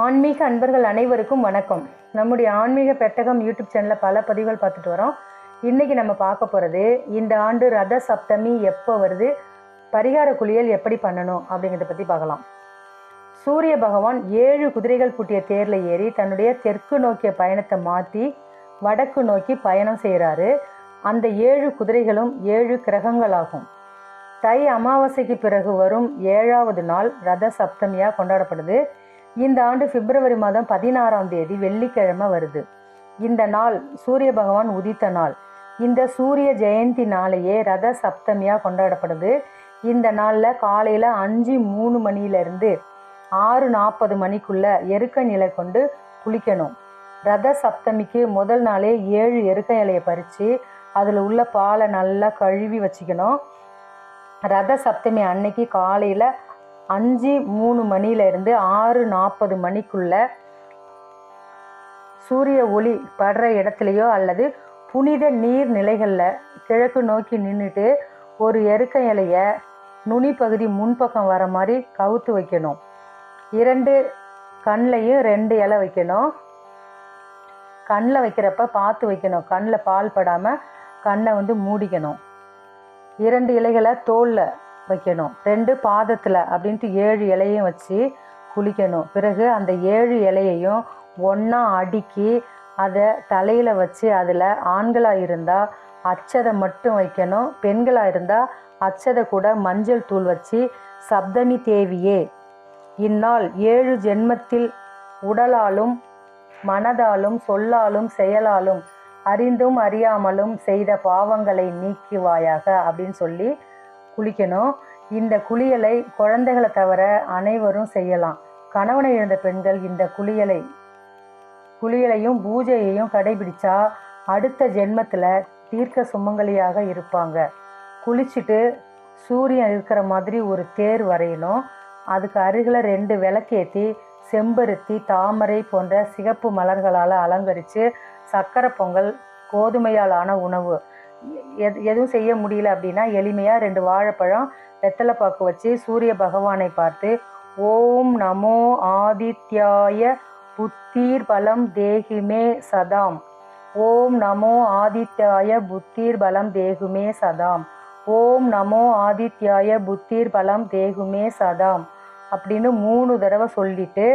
ஆன்மீக அன்பர்கள் அனைவருக்கும் வணக்கம். நம்முடைய ஆன்மீக பெட்டகம் யூடியூப் சேனலில் பல பதிவுகள் பார்த்துட்டு வரோம். இன்றைக்கி நம்ம பார்க்க போகிறது இந்த ஆண்டு ரத சப்தமி எப்போ வருது பரிகார குளியல் எப்படி பண்ணணும் அப்படிங்கிறத பற்றி பார்க்கலாம். சூரிய பகவான் ஏழு குதிரைகள் பூட்டிய தேரில் ஏறி தன்னுடைய தெற்கு நோக்கிய பயணத்தை மாற்றி வடக்கு நோக்கி பயணம் செய்கிறாரு அந்த ஏழு குதிரைகளும் ஏழு கிரகங்களாகும். தை அமாவாசைக்கு பிறகு வரும் ஏழாவது நாள் ரத சப்தமியாக கொண்டாடப்படுது. இந்த ஆண்டு பிப்ரவரி மாதம் பதினாறாம் தேதி வெள்ளிக்கிழமை வருது. இந்த நாள் சூரிய பகவான் உதித்த நாள். இந்த சூரிய ஜெயந்தி நாளையே ரத சப்தமியாக கொண்டாடப்படுது. இந்த நாளில் காலையில் அஞ்சு மூணு மணியிலேருந்து ஆறு நாற்பது மணிக்குள்ளே எருக்க நிலை கொண்டு குளிக்கணும். ரத சப்தமிக்கு முதல் நாளே ஏழு எருக்க இலையை பறித்து அதில் உள்ள பாலை நல்லா கழுவி வச்சுக்கணும். ரத சப்தமி அன்னைக்கு காலையில் அஞ்சு மூணு மணியிலிருந்து ஆறு நாற்பது மணிக்குள்ள சூரிய ஒளி படுற இடத்துலையோ அல்லது புனித நீர் நிலைகளில் கிழக்கு நோக்கி நின்றுட்டு ஒரு எருக்க இலையை நுனி பகுதி முன்பக்கம் வர மாதிரி கவுத்து வைக்கணும். இரண்டு கண்ணையும் ரெண்டு இலை வைக்கணும். கண்ணில் வைக்கிறப்ப பார்த்து வைக்கணும். கண்ணில் பால் படாமல் கண்ணை வந்து மூடிக்கணும். இரண்டு இலைகளை தோலில் வைக்கணும். ரெண்டு பாதத்தில் அப்படின்ட்டு ஏழு இலையும் வச்சு குளிக்கணும். பிறகு அந்த ஏழு இலையையும் ஒன்றா அடுக்கி அதை தலையில் வச்சு அதில் ஆண்களாக இருந்தால் அச்சதை மட்டும் வைக்கணும். பெண்களாக இருந்தால் அச்சதை கூட மஞ்சள் தூள் வச்சு சப்தமி தேவியே இந்நாள் ஏழு ஜென்மத்தில் உடலாலும் மனதாலும் சொல்லாலும் செயலாலும் அறிந்தும் அறியாமலும் செய்த பாவங்களை நீக்குவாயாக அப்படின்னு சொல்லி குளிக்கணும். இந்த குளியலை குழந்தைகளை தவிர அனைவரும் செய்யலாம். கணவனை இழந்த பெண்கள் இந்த குளியலை குளியலையும் பூஜையையும் கடைபிடிச்சா அடுத்த ஜென்மத்தில் தீர்க்க சுமங்கலியாக இருப்பாங்க. குளிச்சுட்டு சூரியன் இருக்கிற மாதிரி ஒரு தேர் வரையணும். அதுக்கு அருகில் ரெண்டு விளக்கேற்றி செம்பருத்தி தாமரை போன்ற சிகப்பு மலர்களால் அலங்கரித்து சக்கரை பொங்கல் கோதுமையால் ஆன உணவு. எது எதுவும் செய்ய முடியல அப்படின்னா எளிமையாக ரெண்டு வாழைப்பழம் வெத்தலைப்பாக்கு வச்சு சூரிய பகவானை பார்த்து ஓம் நமோ ஆதித்யாய புத்தீர் பலம் தேகிமே சதாம். ஓம் நமோ ஆதித்யாய புத்தீர் பலம் தேகுமே சதாம். ஓம் நமோ ஆதித்யாய புத்தீர் பலம் தேகுமே சதாம். அப்படின்னு மூணு தடவை சொல்லிட்டு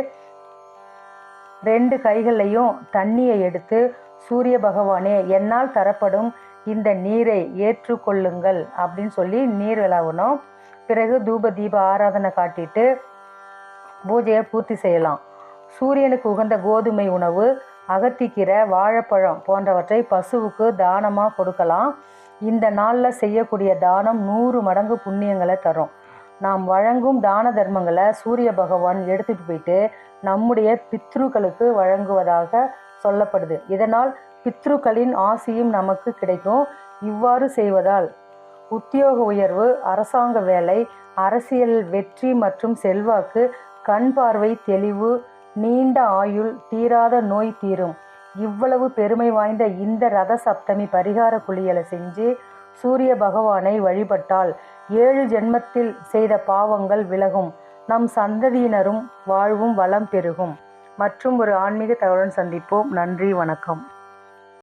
ரெண்டு கைகளையும் தண்ணியை எடுத்து சூரிய பகவானே என்னால் தரப்படும் இந்த நீரை ஏற்றுக்கொள்ளுங்கள் அப்படின்னு சொல்லி நீர் விளாவணும். பிறகு தூப தீப ஆராதனை காட்டிட்டு பூஜையை பூர்த்தி செய்யலாம். சூரியனுக்கு உகந்த கோதுமை உணவு அகத்திக்கீரை வாழைப்பழம் போன்றவற்றை பசுவுக்கு தானமாக கொடுக்கலாம். இந்த நாளில் செய்யக்கூடிய தானம் நூறு மடங்கு புண்ணியங்களை தரும். நாம் வழங்கும் தான தர்மங்களை சூரிய பகவான் எடுத்துட்டு போயிட்டு நம்முடைய பித்ருக்களுக்கு வழங்குவதாக சொல்லப்படுது. இதனால் பித்ருக்களின் ஆசியும் நமக்கு கிடைக்கும். இவ்வாறு செய்வதால் உத்தியோக உயர்வு அரசாங்க வேலை அரசியல் வெற்றி மற்றும் செல்வாக்கு கண் பார்வை தெளிவு நீண்ட ஆயுள் தீராத நோய் தீரும். இவ்வளவு பெருமை வாய்ந்த இந்த ரத சப்தமி பரிகார குளியலை செஞ்சு சூரிய பகவானை வழிபட்டால் ஏழு ஜென்மத்தில் செய்த பாவங்கள் விலகும். நம் சந்ததியினரும் வாழ்வும் வளம் பெருகும். மற்றும் ஒரு ஆன்மீக தகவலுடன் சந்திப்போம். நன்றி வணக்கம்.